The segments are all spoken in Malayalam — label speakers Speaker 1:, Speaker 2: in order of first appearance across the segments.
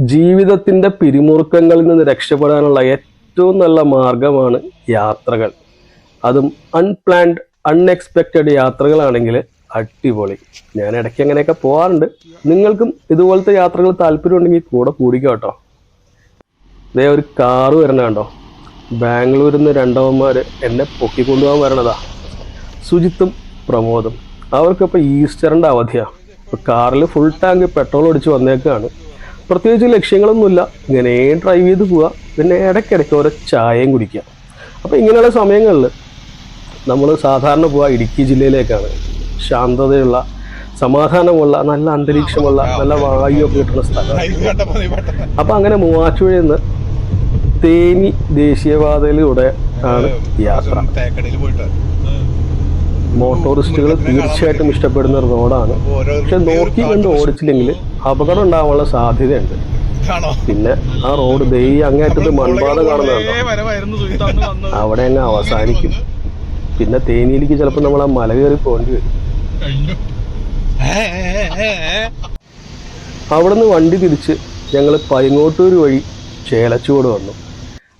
Speaker 1: ജീവിതത്തിന്റെ പിരിമുറുക്കങ്ങളിൽ നിന്ന് രക്ഷപ്പെടാനുള്ള ഏറ്റവും നല്ല മാർഗമാണ് യാത്രകൾ. അതും അൺപ്ലാൻഡ് അൺഎക്സ്പെക്റ്റഡ് യാത്രകളാണെങ്കിൽ അടിപൊളി. ഞാൻ ഇടയ്ക്ക് അങ്ങനെയൊക്കെ പോകാറുണ്ട് നിങ്ങൾക്കും ഇതുപോലത്തെ യാത്രകൾ താല്പര്യമുണ്ടെങ്കിൽ കൂടെ കൂടിക്കോട്ടോ ഇതേ ഒരു കാറ് വരണ കണ്ടോ? ബാംഗ്ലൂരിൽ നിന്ന് രണ്ടവന്മാർ എന്നെ പൊക്കിക്കൊണ്ടുപോകാൻ വരണതാ. സുജിത്തും പ്രമോദും. അവർക്കിപ്പോൾ ഈസ്റ്ററിന്റെ അവധിയാണ് കാറിൽ ഫുൾ ടാങ്ക് പെട്രോൾ ഒടിച്ച് വന്നേക്കാണ്. പ്രത്യേകിച്ച് ലക്ഷ്യങ്ങളൊന്നുമില്ല. ഇങ്ങനെ ഡ്രൈവ് ചെയ്ത് പോവുക പിന്നെ ഇടയ്ക്കിടയ്ക്ക് ഓരോ ചായയും കുടിക്കുക. അപ്പോൾ ഇങ്ങനെയുള്ള സമയങ്ങളിൽ നമ്മൾ സാധാരണ പോവുക ഇടുക്കി ജില്ലയിലേക്കാണ്. ശാന്തതയുള്ള സമാധാനമുള്ള നല്ല അന്തരീക്ഷമുള്ള നല്ല വായുവൊക്കെ കിട്ടുന്ന സ്ഥലം. അപ്പോൾ അങ്ങനെ മൂവാറ്റുപുഴയിൽ നിന്ന് തേനി ദേശീയപാതയിലൂടെ ആണ് യാത്ര. മോട്ടോറിസ്റ്റുകൾ തീർച്ചയായിട്ടും ഇഷ്ടപ്പെടുന്ന ഒരു റോഡാണ് പക്ഷെ നോക്കി കണ്ട് ഓടിച്ചില്ലെങ്കിൽ അപകടം ഉണ്ടാവാനുള്ള സാധ്യതയുണ്ട് പിന്നെ ആ റോഡ് ദൈ അങ്ങേറ്റത് മൺപാത കാണുന്നുണ്ടോ അവിടെ അങ്ങ് അവസാനിക്കും. പിന്നെ തേനിയിലേക്ക് ചിലപ്പോൾ നമ്മൾ ആ മല കയറി പോകേണ്ടി വരും. അവിടെ നിന്ന് വണ്ടി തിരിച്ച് ഞങ്ങൾ പൈങ്ങോട്ടൂർ വഴി ചേലച്ചുവട് വന്നു.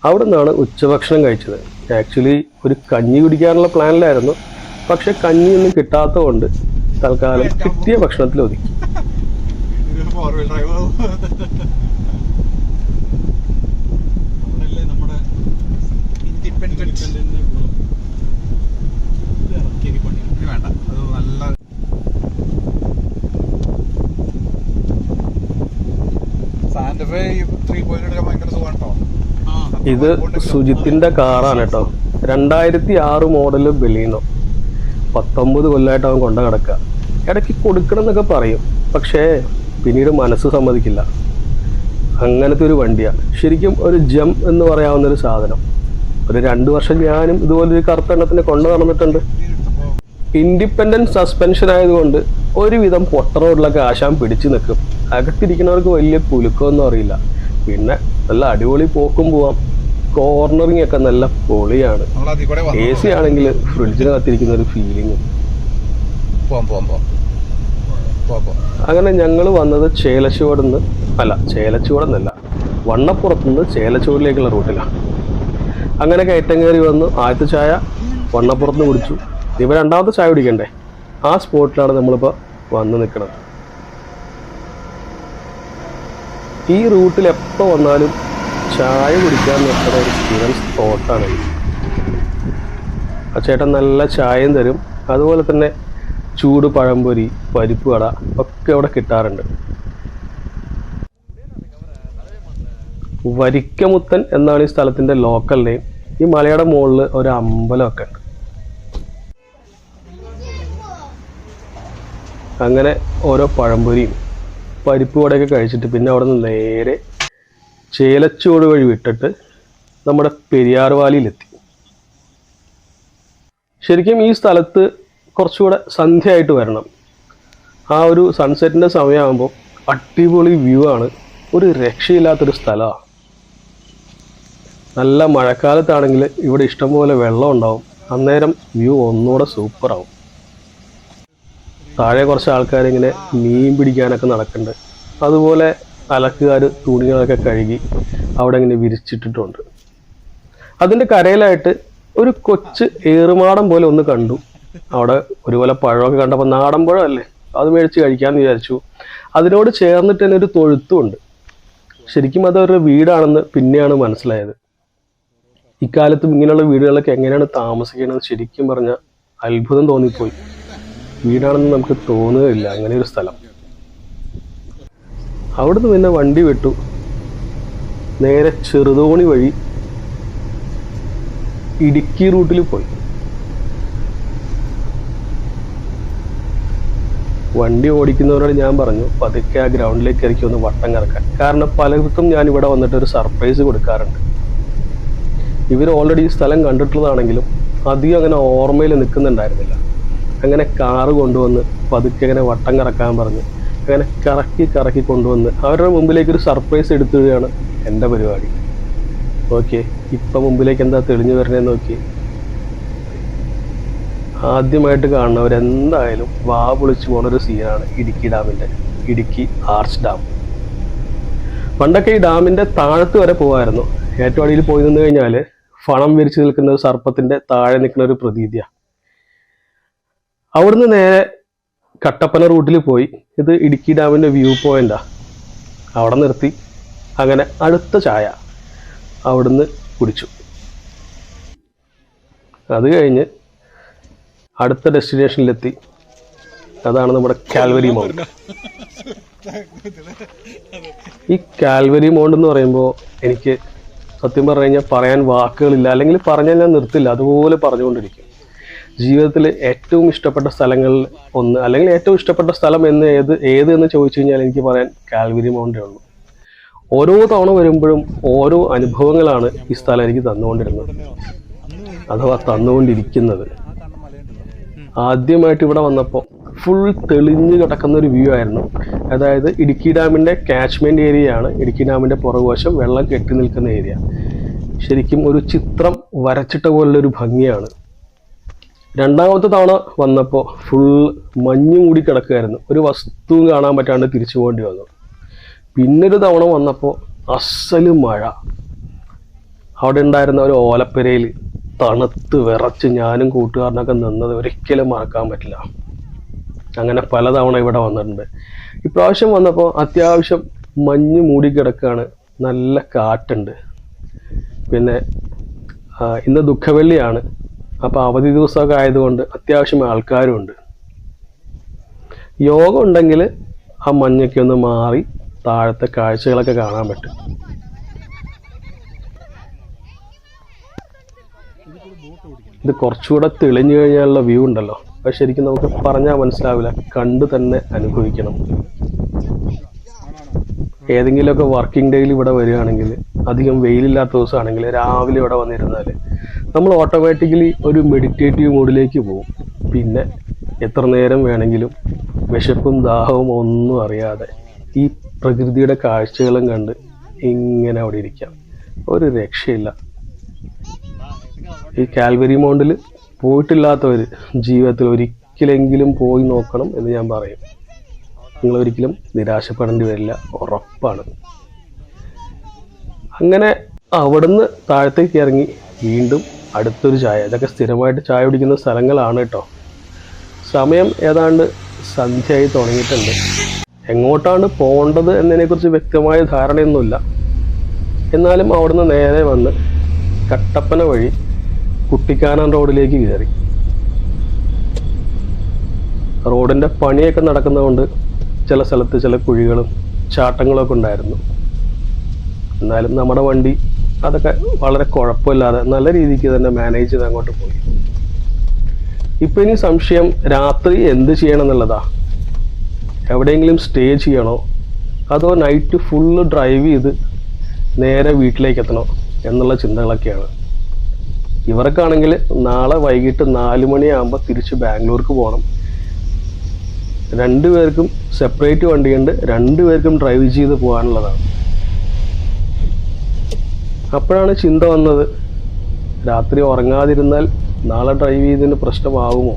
Speaker 1: അവിടെ നിന്നാണ് ഉച്ചഭക്ഷണം കഴിച്ചത്. ആക്ച്വലി ഒരു കഞ്ഞി കുടിക്കാനുള്ള പ്ലാനിലായിരുന്നു പക്ഷെ കഞ്ഞിയൊന്നും കിട്ടാത്തതുകൊണ്ട് തൽക്കാലം കിട്ടിയ ഭക്ഷണത്തിൽ ഒതുക്കി. ഇത് സുജിത്തിന്റെ കാറാണ് കേട്ടോ രണ്ടായിരത്തി ആറ് മോഡൽ ബെലീനോ. പത്തൊമ്പത് കൊല്ലമായിട്ട് അവൻ കൊണ്ട കിടക്കുക. ഇടയ്ക്ക് കൊടുക്കണം എന്നൊക്കെ പറയും. പക്ഷേ പിന്നീട് മനസ്സ് സമ്മതിക്കില്ല. അങ്ങനത്തെ ഒരു വണ്ടിയാണ് ശരിക്കും ഒരു ജം എന്ന് പറയാവുന്ന ഒരു സാധനം. ഒരു രണ്ട് വർഷം ഞാനും ഇതുപോലൊരു കറുത്ത എണ്ണത്തിനെ കൊണ്ടു നടന്നിട്ടുണ്ട്. ഇൻഡിപെൻഡന്റ് സസ്പെൻഷൻ ആയതുകൊണ്ട് ഒരുവിധം പൊട്ട റോഡിലൊക്കെ ആശാൻ പിടിച്ചു നിൽക്കും. അകത്തിരിക്കുന്നവർക്ക് വലിയ കുലുക്കമൊന്നും അറിയില്ല. പിന്നെ നല്ല അടിപൊളി പോക്കും പോവാം. കോർണറിങ് ഒക്കെ നല്ല പൊളിയാണ്. എ സി ആണെങ്കിൽ ഫ്രിഡ്ജിന് കത്തിരിക്കുന്ന ഒരു ഫീലിംഗ് അങ്ങനെ ഞങ്ങൾ വന്നത് ചേലച്ചുവട് നിന്ന് അല്ല ചേലച്ചുവട് എന്നല്ല വണ്ണപ്പുറത്ത് നിന്ന് ചേലച്ചുവടിലേക്കുള്ള റൂട്ടിലാണ് അങ്ങനെ കയറ്റം കയറി വന്നു ആദ്യത്തെ ചായ വണ്ണപ്പുറത്ത് നിന്ന് കുടിച്ചു. ഇവ രണ്ടാമത്തെ ചായ കുടിക്കണ്ടേ? ആ സ്പോട്ടിലാണ് നമ്മളിപ്പോൾ വന്ന് നിൽക്കുന്നത് ഈ റൂട്ടിൽ എപ്പോൾ വന്നാലും ചായ കുടിക്കാൻ നിർത്തുന്ന ഒരു സ്പോട്ടാണ് ഇത്. ആ ചേട്ടൻ നല്ല ചായയും തരും. അതുപോലെ തന്നെ ചൂട് പഴംപൊരി പരിപ്പ് വട ഒക്കെ അവിടെ കിട്ടാറുണ്ട്. വരിക്കമുത്തൻ എന്നാണ് ഈ സ്ഥലത്തിന്റെ ലോക്കൽ നെയിം ഈ മലയുടെ മുകളിൽ ഒരു അമ്പലമൊക്കെ ഉണ്ട്. അങ്ങനെ ഓരോ പഴംപൊരിയും പരിപ്പ് വടയൊക്കെ കഴിച്ചിട്ട് പിന്നെ അവിടെ നിന്ന് നേരെ ചേലച്ചോട് വഴി വിട്ടിട്ട് നമ്മുടെ പെരിയാർ വാലിയിലെത്തി. ശരിക്കും ഈ സ്ഥലത്ത് കുറച്ചുകൂടെ സന്ധ്യയായിട്ട് വരണം. ആ ഒരു സൺസെറ്റിന്റെ സമയമാകുമ്പോൾ അടിപൊളി വ്യൂ ആണ്. ഒരു രക്ഷയില്ലാത്തൊരു സ്ഥലമാണ് നല്ല മഴക്കാലത്താണെങ്കിൽ ഇവിടെ ഇഷ്ടംപോലെ വെള്ളം ഉണ്ടാവും. അന്നേരം വ്യൂ ഒന്നുകൂടെ സൂപ്പറാവും താഴെ കുറച്ച് ആൾക്കാരിങ്ങനെ മീൻ പിടിക്കാനൊക്കെ നടക്കുന്നുണ്ട്. അതുപോലെ അലക്കുകാർ തുണികളൊക്കെ കഴുകി അവിടെ ഇങ്ങനെ വിരിച്ചിട്ടിട്ടുണ്ട്. അതിന്റെ കരയിലായിട്ട് ഒരു കൊച്ച് ഏറുമാടം പോലെ ഒന്ന് കണ്ടു. അവിടെ ഒരുപോലെ പഴമൊക്കെ കണ്ടപ്പോൾ നാടൻ പഴമല്ലേ? അത് മേടിച്ച് കഴിക്കാമെന്ന് വിചാരിച്ചു. അതിനോട് ചേർന്നിട്ട് തന്നെ ഒരു തൊഴുത്തുമുണ്ട് ശരിക്കും അതൊരു വീടാണെന്ന് പിന്നെയാണ് മനസ്സിലായത്. ഇക്കാലത്തും ഇങ്ങനെയുള്ള വീടുകളൊക്കെ എങ്ങനെയാണ് താമസിക്കണമെന്ന് ശരിക്കും പറഞ്ഞാൽ അത്ഭുതം തോന്നിപ്പോയി. വീടാണെന്ന് നമുക്ക് തോന്നുകയില്ല. അങ്ങനെ ഒരു സ്ഥലം. അവിടുന്ന് പിന്നെ വണ്ടി വിട്ടു. നേരെ ചെറുതോണി വഴി ഇടുക്കി റൂട്ടിൽ പോയി. വണ്ടി ഓടിക്കുന്നവരോട് ഞാൻ പറഞ്ഞു പതുക്കെ ആ ഗ്രൗണ്ടിലേക്ക് ഇറക്കി ഒന്ന് വട്ടം കറക്കാൻ. കാരണം പലർക്കും ഞാൻ ഇവിടെ വന്നിട്ട് ഒരു സർപ്രൈസ് കൊടുക്കാറുണ്ട്. ഇവർ ഓൾറെഡി ഈ സ്ഥലം കണ്ടിട്ടുള്ളതാണെങ്കിലും അധികം അങ്ങനെ ഓർമ്മയിൽ നിൽക്കുന്നുണ്ടായിരുന്നില്ല. അങ്ങനെ കാറ് കൊണ്ടുവന്ന് പതുക്കെ അങ്ങനെ വട്ടം കറക്കാൻ പറഞ്ഞ് അങ്ങനെ കറക്കി കറക്കി കൊണ്ടുവന്ന് അവരുടെ മുമ്പിലേക്ക് ഒരു സർപ്രൈസ് എടുത്തിടുകയാണ് എന്റെ പരിപാടി. ഓക്കെ ഇപ്പം മുമ്പിലേക്ക് എന്താ തെളിഞ്ഞു വരണേന്ന് നോക്കി. ആദ്യമായിട്ട് കാണുന്നവരെന്തായാലും വാ പൊളിച്ചു പോണ ഒരു സീനാണ് ഇടുക്കി ഡാമിന്റെ ഇടുക്കി ആർച്ച് ഡാം പണ്ടൊക്കെ ഈ ഡാമിന്റെ താഴത്ത് വരെ പോകായിരുന്നു ഏറ്റവും അടിയിൽ പോയി നിന്ന് കഴിഞ്ഞാൽ ഫണം വിരിച്ചു നിൽക്കുന്ന ഒരു സർപ്പത്തിന്റെ താഴെ നിൽക്കുന്ന ഒരു പ്രതീതിയാണ് അവിടുന്ന് നേരെ കട്ടപ്പന റൂട്ടിൽ പോയി. ഇത് ഇടുക്കി ഡാമിന്റെ വ്യൂ പോയിന്റാ. അവിടെ നിർത്തി. അങ്ങനെ അടുത്ത ചായ അവിടുന്ന് കുടിച്ചു. അത് കഴിഞ്ഞ് അടുത്ത ഡെസ്റ്റിനേഷനിലെത്തി. അതാണ് നമ്മുടെ കാൽവരി മൗണ്ട്. ഈ കാൽവരി മൗണ്ട് എന്ന് പറയുമ്പോൾ എനിക്ക് സത്യം പറഞ്ഞു കഴിഞ്ഞാൽ പറയാൻ വാക്കുകളില്ല. അല്ലെങ്കിൽ പറഞ്ഞാൽ ഞാൻ നിർത്തില്ല. അതുപോലെ പറഞ്ഞുകൊണ്ടിരിക്കും. ജീവിതത്തിൽ ഏറ്റവും ഇഷ്ടപ്പെട്ട സ്ഥലങ്ങളിൽ ഒന്ന് അല്ലെങ്കിൽ ഏറ്റവും ഇഷ്ടപ്പെട്ട സ്ഥലം എന്ന് ഏത് ഏത് എന്ന് ചോദിച്ചു കഴിഞ്ഞാൽ എനിക്ക് പറയാൻ കാൽവരി മൗണ്ടേ ഉള്ളൂ. ഓരോ തവണ വരുമ്പോഴും ഓരോ അനുഭവങ്ങളാണ് ഈ സ്ഥലം എനിക്ക് തന്നുകൊണ്ടിരുന്നത്. അഥവാ തന്നുകൊണ്ടിരിക്കുന്നത്. ആദ്യമായിട്ട് ഇവിടെ വന്നപ്പോൾ ഫുൾ തെളിഞ്ഞു കിടക്കുന്ന ഒരു വ്യൂ ആയിരുന്നു. അതായത് ഇടുക്കി ഡാമിന്റെ കാച്ച്മെന്റ് ഏരിയ ആണ്. ഇടുക്കി ഡാമിന്റെ പുറകുവശം വെള്ളം കെട്ടി നിൽക്കുന്ന ഏരിയ ശരിക്കും ഒരു ചിത്രം വരച്ചിട്ട പോലുള്ളൊരു ഭംഗിയാണ്. രണ്ടാമത്തെ തവണ വന്നപ്പോൾ ഫുൾ മഞ്ഞ് കൂടി കിടക്കുമായിരുന്നു ഒരു വസ്തുവും കാണാൻ പറ്റാണ്ട് തിരിച്ചു പോകേണ്ടി വന്നു. പിന്നൊരു തവണ വന്നപ്പോൾ അസൽ മഴ. അവിടെ ഉണ്ടായിരുന്ന ഒരു ഓലപ്പുരയിൽ തണുത്ത് വിറച്ച് ഞാനും കൂട്ടുകാരനൊക്കെ നിന്നത് ഒരിക്കലും മറക്കാൻ പറ്റില്ല. അങ്ങനെ പലതവണ ഇവിടെ വന്നിട്ടുണ്ട്. ഇപ്രാവശ്യം വന്നപ്പോൾ അത്യാവശ്യം മഞ്ഞ് മൂടിക്കിടക്കുകയാണ് നല്ല കാറ്റുണ്ട്. പിന്നെ ഇന്ന് ദുഃഖവെള്ളിയാണ്. അപ്പോൾ അവധി ദിവസമൊക്കെ ആയതുകൊണ്ട് അത്യാവശ്യം ആൾക്കാരും ഉണ്ട് യോഗ ഉണ്ടെങ്കിൽ ആ മഞ്ഞൊക്കെ ഒന്ന് മാറി താഴത്തെ കാഴ്ചകളൊക്കെ കാണാൻ പറ്റും. ഇത് കുറച്ചുകൂടെ തെളിഞ്ഞു കഴിഞ്ഞാലുള്ള വ്യൂ ഉണ്ടല്ലോ. അത് ശരിക്കും നമുക്ക് പറഞ്ഞാൽ മനസ്സിലാവില്ല. കണ്ടു തന്നെ അനുഭവിക്കണം. ഏതെങ്കിലുമൊക്കെ വർക്കിംഗ് ഡേയിൽ ഇവിടെ വരികയാണെങ്കിൽ അധികം വെയിലില്ലാത്ത ദിവസമാണെങ്കിൽ രാവിലെ ഇവിടെ വന്നിരുന്നാൽ നമ്മൾ ഓട്ടോമാറ്റിക്കലി ഒരു മെഡിറ്റേറ്റീവ് മോഡിലേക്ക് പോകും. പിന്നെ എത്ര നേരം വേണമെങ്കിലും വിശപ്പും ദാഹവും ഒന്നും അറിയാതെ ഈ പ്രകൃതിയുടെ കാഴ്ചകളും കണ്ട് ഇങ്ങനെ അവിടെ ഇരിക്കാം. ഒരു രക്ഷയില്ല. ഈ കാൽവരി മൗണ്ടിൽ പോയിട്ടില്ലാത്തവർ ജീവിതത്തിൽ ഒരിക്കലെങ്കിലും പോയി നോക്കണം എന്ന് ഞാൻ പറയും. നിങ്ങൾ ഒരിക്കലും നിരാശപ്പെടേണ്ടി വരില്ല ഉറപ്പാണ്. അങ്ങനെ അവിടുന്ന് താഴത്തേക്ക് ഇറങ്ങി വീണ്ടും അടുത്തൊരു ചായ. ഇതൊക്കെ സ്ഥിരമായിട്ട് ചായ കുടിക്കുന്ന സ്ഥലങ്ങളാണ് കേട്ടോ സമയം ഏതാണ്ട് സന്ധ്യയായി തുടങ്ങിയിട്ടുണ്ട്. എങ്ങോട്ടാണ് പോകേണ്ടത് എന്നതിനെക്കുറിച്ച് വ്യക്തമായ ധാരണയൊന്നുമില്ല. എന്നാലും അവിടുന്ന് നേരെ വന്ന് കട്ടപ്പന വഴി കുട്ടിക്കാനം റോഡിലേക്ക് കയറി. റോഡിന്റെ പണിയൊക്കെ നടക്കുന്നതുകൊണ്ട് ചില സ്ഥലത്ത് ചില കുഴികളും ചാട്ടങ്ങളൊക്കെ ഉണ്ടായിരുന്നു. എന്നാലും നമ്മുടെ വണ്ടി അതൊക്കെ വളരെ കുഴപ്പമില്ലാതെ നല്ല രീതിക്ക് തന്നെ മാനേജ് ചെയ്ത് അങ്ങോട്ട് പോയി. ഇപ്പൊ ഇനി സംശയം രാത്രി എന്ത് ചെയ്യണം എന്നുള്ളതാ. എവിടെയെങ്കിലും സ്റ്റേ ചെയ്യണോ? അതോ നൈറ്റ് ഫുള്ള് ഡ്രൈവ് ചെയ്ത് നേരെ വീട്ടിലേക്ക് എത്തണോ? എന്നുള്ള ചിന്തകളൊക്കെയാണ്. ഇവർക്കാണെങ്കിൽ നാളെ വൈകിട്ട് നാല് മണിയാകുമ്പോൾ തിരിച്ച് ബാംഗ്ലൂർക്ക് പോകണം രണ്ടുപേർക്കും സെപ്പറേറ്റ് വണ്ടിയുണ്ട് രണ്ടുപേർക്കും ഡ്രൈവ് ചെയ്ത് പോകാനുള്ളതാണ്. അപ്പോഴാണ് ചിന്ത വന്നത്. രാത്രി ഉറങ്ങാതിരുന്നാൽ നാളെ ഡ്രൈവ് ചെയ്തതിന് പ്രശ്നമാകുമോ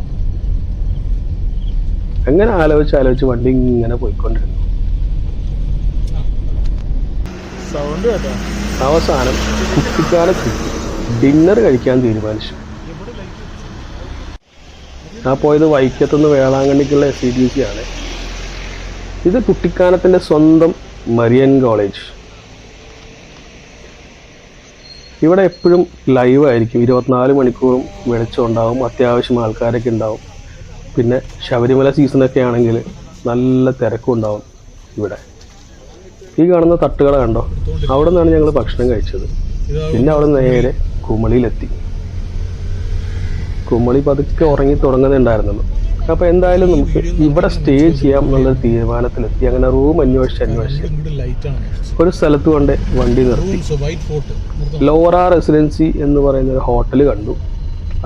Speaker 1: അങ്ങനെ ആലോചിച്ച് ആലോചിച്ച് വണ്ടി ഇങ്ങനെ പോയിക്കൊണ്ടിരുന്നു. അവസാനം കുട്ടിക്കാലത്ത് ഡിന്നർ കഴിക്കാൻ തീരുമാനിച്ചു. ആ പോയത് വൈക്കത്തുനിന്ന് വേളാങ്കണ്ണിക്കുള്ള എസ് സി ഡി സി ആണ്. ഇത് കുട്ടിക്കാനത്തിന്റെ സ്വന്തം മരിയൻ കോളേജ് ഇവിടെ എപ്പോഴും ലൈവ് ആയിരിക്കും. ഇരുപത്തിനാല് മണിക്കൂറും വെളിച്ചം ഉണ്ടാവും. അത്യാവശ്യം ആൾക്കാരൊക്കെ ഉണ്ടാവും. പിന്നെ ശബരിമല സീസണൊക്കെ ആണെങ്കിൽ നല്ല തിരക്കും ഉണ്ടാവും ഇവിടെ. ഈ കാണുന്ന തട്ടുകട കണ്ടോ? അവിടെ നിന്നാണ് ഞങ്ങൾ ഭക്ഷണം കഴിച്ചത്. പിന്നെ അവിടെ നേരെ കുമളിയിലെത്തി. കുമളി പതുക്കെ ഉറങ്ങി തുടങ്ങുന്നുണ്ടായിരുന്നുള്ളൂ അപ്പൊ എന്തായാലും നമുക്ക് ഇവിടെ സ്റ്റേ ചെയ്യാം എന്നുള്ളൊരു തീരുമാനത്തിലെത്തി. അങ്ങനെ റൂം അന്വേഷിച്ച് അന്വേഷിച്ച്. ഒരു സ്ഥലത്ത് കൊണ്ട് വണ്ടി നിർത്തി. ലോറ റെസിഡൻസി എന്ന് പറയുന്ന ഒരു ഹോട്ടൽ കണ്ടു.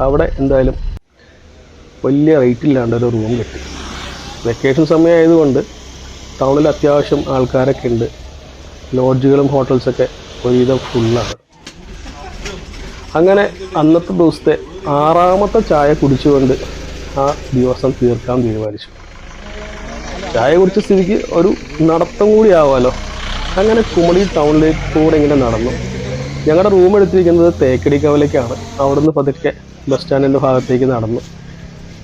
Speaker 1: അവിടെ എന്തായാലും വലിയ റേറ്റ് ഇല്ലാണ്ട് ഒരു റൂം കിട്ടി. വെക്കേഷൻ സമയമായതുകൊണ്ട് ടൗണിൽ അത്യാവശ്യം ആൾക്കാരൊക്കെ ഉണ്ട്. ലോഡ്ജുകളും ഹോട്ടൽസൊക്കെ ഒരുവിധം ഫുള്ളാണ് അങ്ങനെ അന്നത്തെ ദിവസത്തെ ആറാമത്തെ ചായ കുടിച്ചുകൊണ്ട് ആ ദിവസം തീർക്കാൻ തീരുമാനിച്ചു. ചായ കുടിച്ച സ്ഥിതിക്ക് ഒരു നടത്തം കൂടി ആവാലോ. അങ്ങനെ കുമളി ടൗണിലേക്ക് കൂടെ ഇങ്ങനെ നടന്നു. ഞങ്ങളുടെ റൂം എടുത്തിരിക്കുന്നത് തേക്കടി കവലേക്കാണ്. അവിടുന്ന് പതുക്കെ ബസ് സ്റ്റാൻഡിന്റെ ഭാഗത്തേക്ക് നടന്നു.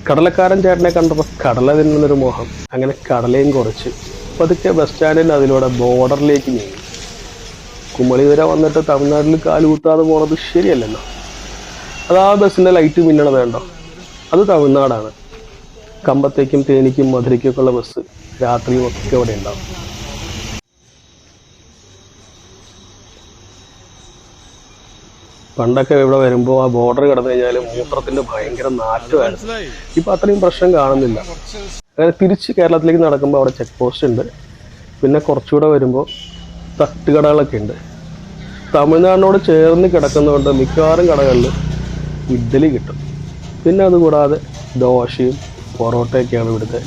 Speaker 1: കടലക്കാരൻ ചേട്ടനെ കണ്ടപ്പോൾ കടല തിന്നുന്നൊരു മോഹം. അങ്ങനെ കടലയും കുറച്ച്. പതുക്കെ ബസ് സ്റ്റാൻഡിന്റെ അതിലൂടെ ബോർഡറിലേക്ക് നീങ്ങി. കുമളി വരെ വന്നിട്ട് തമിഴ്നാട്ടിൽ കാലുകൂത്താതെ പോണത് ശരിയല്ലല്ലോ. അതാ ആ ബസ്സിന്റെ ലൈറ്റ് മിന്നണ വേണ്ടോ അത് തമിഴ്നാടാണ്. കമ്പത്തേക്കും തേനിക്കും മധുരയ്ക്കും ഒക്കെ ഉള്ള ബസ് രാത്രിയും ഒക്കെ അവിടെ ഉണ്ടാവും. പണ്ടൊക്കെ ഇവിടെ വരുമ്പോൾ ആ ബോർഡർ കടന്നു കഴിഞ്ഞാൽ മൂത്രത്തിന്റെ ഭയങ്കര
Speaker 2: നാറ്റമാണ്.
Speaker 1: ഇപ്പൊ അത്രയും പ്രശ്നം കാണുന്നില്ല. അങ്ങനെ തിരിച്ച് കേരളത്തിലേക്ക് നടക്കുമ്പോൾ അവിടെ ചെക്ക് പോസ്റ്റ് ഉണ്ട്. പിന്നെ കുറച്ചുകൂടെ വരുമ്പോൾ തട്ടുകടകളൊക്കെ ഉണ്ട്. തമിഴ്നാടിനോട് ചേർന്ന് കിടക്കുന്നതുകൊണ്ട് മിക്കവാറും കടകളിൽ ഇഡ്ഡലി കിട്ടും. പിന്നെ അതുകൂടാതെ ദോശയും പൊറോട്ടയൊക്കെയാണ് ഇവിടുത്തെ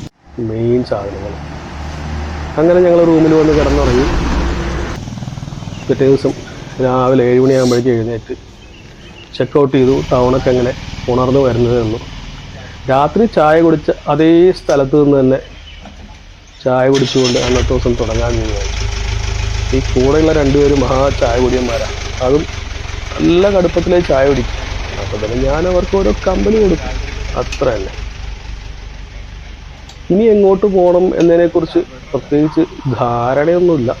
Speaker 1: മെയിൻ സാധനങ്ങൾ. അങ്ങനെ ഞങ്ങൾ റൂമിൽ വന്ന് കിടന്നുറങ്ങി. പിറ്റേ ദിവസം രാവിലെ ഏഴ് മണിയാകുമ്പോഴേക്കും എഴുന്നേറ്റ് ചെക്ക് ഔട്ട് ചെയ്തു ടൗണൊക്കെ അങ്ങനെ ഉണർന്നു വരുന്നതേ രാത്രി ചായ കുടിച്ച അതേ സ്ഥലത്ത് നിന്ന് തന്നെ ചായ കുടിച്ചുകൊണ്ട് അന്നത്തെ ദിവസം തുടങ്ങാൻ തീരുമാനിച്ചു ഈ കൂടെയുള്ള രണ്ടുപേരും മഹാ ചായ കുടിയന്മാരാണ് അതും നല്ല കടുപ്പത്തിലേ ചായ കുടിക്കും. അപ്പോൾ തന്നെ ഞാൻ അവർക്ക് ഓരോ കമ്പനി കൊടുക്കും. അത്ര തന്നെ ഇനി എങ്ങോട്ട് പോകണം എന്നതിനെക്കുറിച്ച് പ്രത്യേകിച്ച് ധാരണയൊന്നുമില്ല.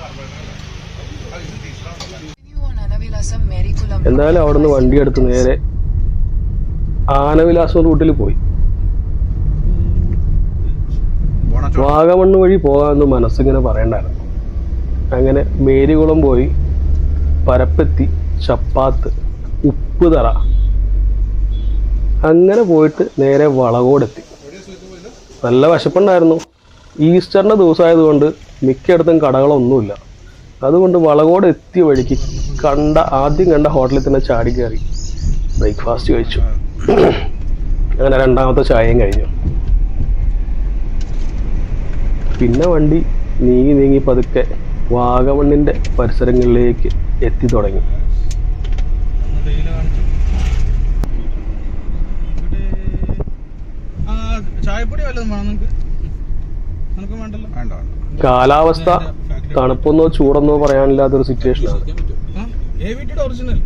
Speaker 1: എന്തായാലും അവിടുന്ന് വണ്ടി എടുത്ത് നേരെ ആനവിലാസം റൂട്ടിൽ പോയി. വാഗമണ്ണ് വഴി പോകാമെന്ന് മനസ്സിങ്ങനെ പറയണ്ടായിരുന്നു. അങ്ങനെ മേരികുളം പോയി പരപ്പെത്തി ചപ്പാത്ത് ഉപ്പുതറ അങ്ങനെ പോയിട്ട് നേരെ വളകോടെത്തി. നല്ല വിശപ്പുണ്ടായിരുന്നു. ഈസ്റ്ററിന്റെ ദിവസമായതുകൊണ്ട് മിക്കയിടത്തും കടകളൊന്നുമില്ല. അതുകൊണ്ട് വളകോട് എത്തിയ വഴിക്ക് കണ്ട ആദ്യം കണ്ട ഹോട്ടലിൽ തന്നെ ചാടി കയറി. ബ്രേക്ക്ഫാസ്റ്റ് കഴിച്ചു. അങ്ങനെ രണ്ടാമത്തെ ചായയും കഴിഞ്ഞു. പിന്നെ വണ്ടി നീങ്ങി നീങ്ങി പതുക്കെ വാഗമണ്ണിന്റെ പരിസരങ്ങളിലേക്ക് എത്തി തുടങ്ങി.
Speaker 2: ചായപ്പൊടി വല്ലതും വേണം വേണ്ടല്ലോ. വേണ്ട വേണ്ട.
Speaker 1: കാലാവസ്ഥ തണുപ്പെന്നോ ചൂടെന്നോ പറയാനില്ലാത്തൊരു സിറ്റുവേഷനാണ്
Speaker 2: സിറ്റുവേഷൻ ആണ്. ടിയുടെ ഒറിജിനൽ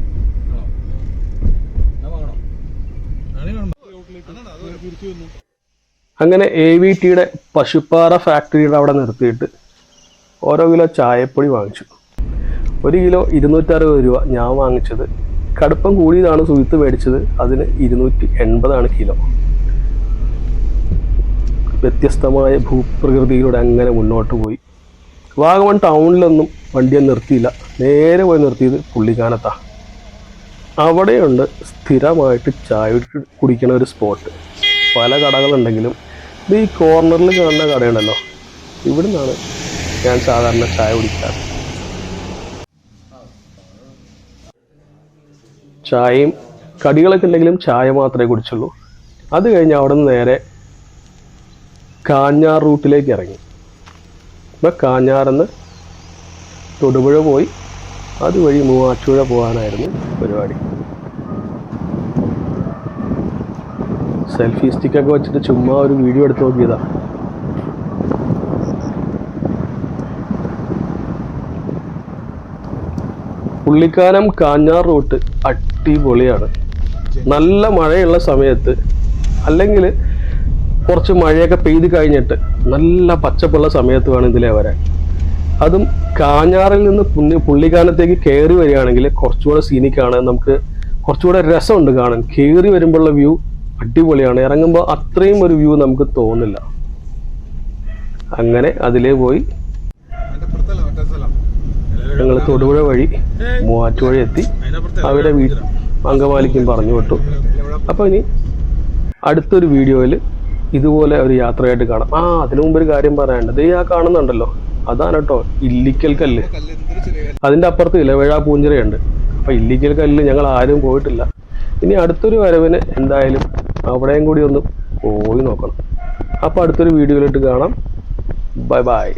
Speaker 1: അങ്ങനെ എ വി ടിയുടെ പശുപ്പാറ ഫാക്ടറിയുടെ അവിടെ നിർത്തിയിട്ട് ഓരോ കിലോ ചായപ്പൊടി വാങ്ങിച്ചു. ഒരു കിലോ ഇരുന്നൂറ്ററുപത് രൂപ ഞാൻ വാങ്ങിച്ചത്. കടുപ്പം കൂടിയതാണ് സുഹൃത്ത് മേടിച്ചത്. അതിന് ഇരുന്നൂറ്റി എൺപതാണ് കിലോ. വ്യത്യസ്തമായ ഭൂപ്രകൃതിയിലൂടെ അങ്ങനെ മുന്നോട്ട് പോയി. വാഗമൺ ടൗണിലൊന്നും വണ്ടിയെ നിർത്തിയില്ല. നേരെ പോയി നിർത്തിയത് പുള്ളിക്കാനത്താണ് അവിടെയുണ്ട് സ്ഥിരമായിട്ട് ചായ കുടിക്കണ ഒരു സ്പോട്ട്. പല കടകളുണ്ടെങ്കിലും ഇത് ഈ കോർണറിൽ കാണുന്ന കടയുണ്ടല്ലോ. ഇവിടെ നിന്നാണ് ഞാൻ സാധാരണ ചായ കുടിക്കാറ്. ചായയും കടികളൊക്കെ ഉണ്ടെങ്കിലും ചായ മാത്രമേ കുടിച്ചുള്ളൂ. അത് കഴിഞ്ഞ് അവിടെ നിന്ന് നേരെ കാഞ്ഞാർ റൂട്ടിലേക്ക് ഇറങ്ങി. ഇപ്പം കാഞ്ഞാറെന്ന് തൊടുപുഴ പോയി. അതുവഴി മൂവാറ്റുപുഴ പോകാനായിരുന്നു പരിപാടി. സെൽഫി സ്റ്റിക്കൊക്കെ വെച്ചിട്ട് ചുമ്മാ ഒരു വീഡിയോ എടുത്ത് നോക്കിയതാ. പുള്ളിക്കാനം കാഞ്ഞാർ റൂട്ട് അടിപൊളിയാണ്. നല്ല മഴയുള്ള സമയത്ത് അല്ലെങ്കിൽ കുറച്ച് മഴയൊക്കെ പെയ്ത് കഴിഞ്ഞിട്ട് നല്ല പച്ചപ്പുള്ള സമയത്ത് വേണം ഇതിലേ വരാൻ. അതും കാഞ്ഞാറിൽ നിന്ന് പുണ്യ പുള്ളിക്കാനത്തേക്ക് കയറി വരികയാണെങ്കിൽ കുറച്ചുകൂടെ സീനിക്കാണ് നമുക്ക് കുറച്ചുകൂടെ രസമുണ്ട് കാണാൻ. കയറി വരുമ്പോഴുള്ള വ്യൂ അടിപൊളിയാണ്. ഇറങ്ങുമ്പോൾ അത്രയും ഒരു വ്യൂ നമുക്ക് തോന്നില്ല. അങ്ങനെ അതിലേ പോയി. ഞങ്ങൾ തൊടുപുഴ വഴി മൂവാറ്റുപുഴ എത്തി. അവരെ വീ അങ്കമാലിക്കും പറഞ്ഞു വിട്ടു. അപ്പോൾ ഇനി അടുത്തൊരു വീഡിയോയിൽ ഇതുപോലെ ഒരു യാത്രയായിട്ട് കാണാം. ആ അതിനു മുമ്പ് ഒരു കാര്യം പറയാനുണ്ട്. ദേ ആ കാണുന്നുണ്ടല്ലോ. അതാണ് കേട്ടോ ഇല്ലിക്കൽ കല്ല്. അതിന്റെ അപ്പുറത്ത് ഇലവേഴ പൂഞ്ചിറയുണ്ട്. അപ്പോൾ ഇല്ലിക്കൽ കല്ല് ഞങ്ങൾ ആരും പോയിട്ടില്ല. ഇനി അടുത്തൊരു വരവിന് എന്തായാലും അവിടെയും കൂടി ഒന്ന് പോയി നോക്കണം. അപ്പോൾ അടുത്തൊരു വീഡിയോയിലിട്ട് കാണാം. Bye bye.